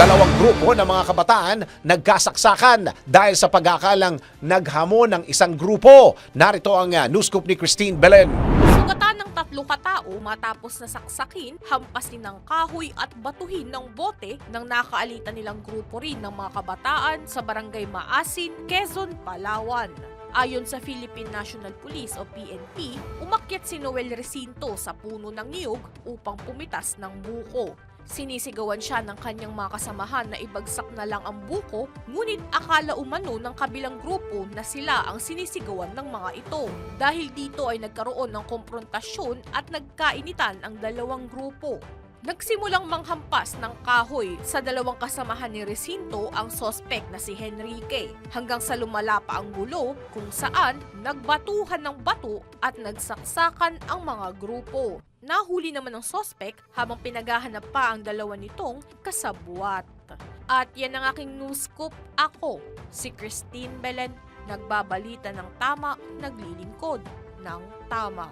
Dalawang grupo ng mga kabataan nagkasaksakan dahil sa pag-aakalang naghamon ng isang grupo. Narito ang uh, news scoop ni Christine Belen. Sugatan ng tatlo katao matapos na saksakin, hampasin ng kahoy at batuhin ng bote ng nakaalitan nilang grupo rin ng mga kabataan sa barangay Maasin, Quezon, Palawan. Ayon sa Philippine National Police o PNP, umakyat si Noel Recinto sa puno ng niyog upang pumitas ng buko. Sinisigawan siya ng kanyang mga kasamahan na ibagsak na lang ang buko, ngunit akala umano ng kabilang grupo na sila ang sinisigawan ng mga ito. Dahil dito ay nagkaroon ng konfrontasyon at nagkainitan ang dalawang grupo. Nagsimulang manghampas ng kahoy sa dalawang kasamahan ni Recinto ang sospek na si Henrique hanggang sa lumala pa ang gulo kung saan nagbatuhan ng bato at nagsaksakan ang mga grupo. Nahuli naman ng sospek habang pinaghahanap pa ang dalawa nitong kasabwat. At yan ang aking news scoop. Ako, si Christine Belen, nagbabalita ng tama, naglilingkod ng tama.